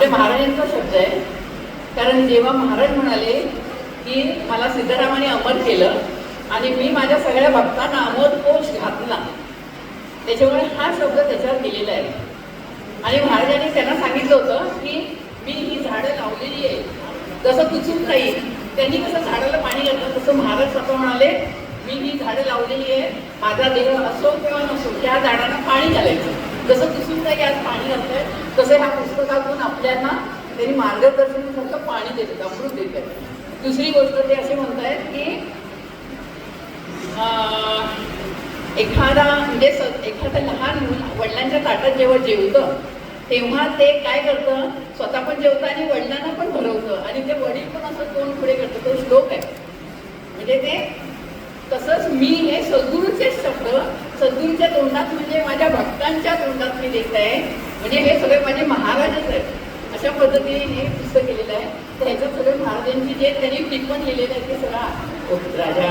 आपल्या महाराजांचा शब्द आहे. कारण जेव्हा महाराज म्हणाले की मला सिद्धरामाने अमर केलं आणि मी माझ्या सगळ्या भक्तांना अमर कोश घातला त्याच्यामुळे हा शब्द त्याच्यावर दिलेला आहे. आणि महाराजांनी त्यांना सांगितलं होतं की मी ही झाडं लावलेली आहे. जसं तुचून काही त्यांनी कसं झाडाला पाणी घातलं तसं महाराज स्वतः म्हणाले मी ही झाडं लावलेली आहे. माझा देह असो किंवा नसो त्या झाडांना पाणी घालायचं. जसं तुसून काही आज पाणी घालतंय तसं ह्या पुस्तकातून आपल्याला त्यांनी मार्गदर्शन फक्त पाणी देतात अमृत देतात. दुसरी गोष्ट ते असे म्हणतायत की एखादा म्हणजे स- एखादं लहान मुल वडिलांच्या ताटात जेव्हा जेवतं तेव्हा ते काय करतं? स्वतः पण जेवतं आणि वडिलांना पण भरवतं. आणि ते वडील पण असं तोंड पुढे करतं तो श्लोक आहे. म्हणजे ते तसंच मी हे सद्गुरूचे सद्गुरूंच्या तोंडात म्हणजे माझ्या भक्तांच्या तोंडात मी लिहित आहे. म्हणजे हे सगळे माझे महाराजच आहेत. अशा पद्धतीने हे पुस्तक केलेलं आहे. तर ह्याच्यात सगळे महाराजांची जे त्यांनी टिप्पण लिहिलेलं आहे ते सगळं राजा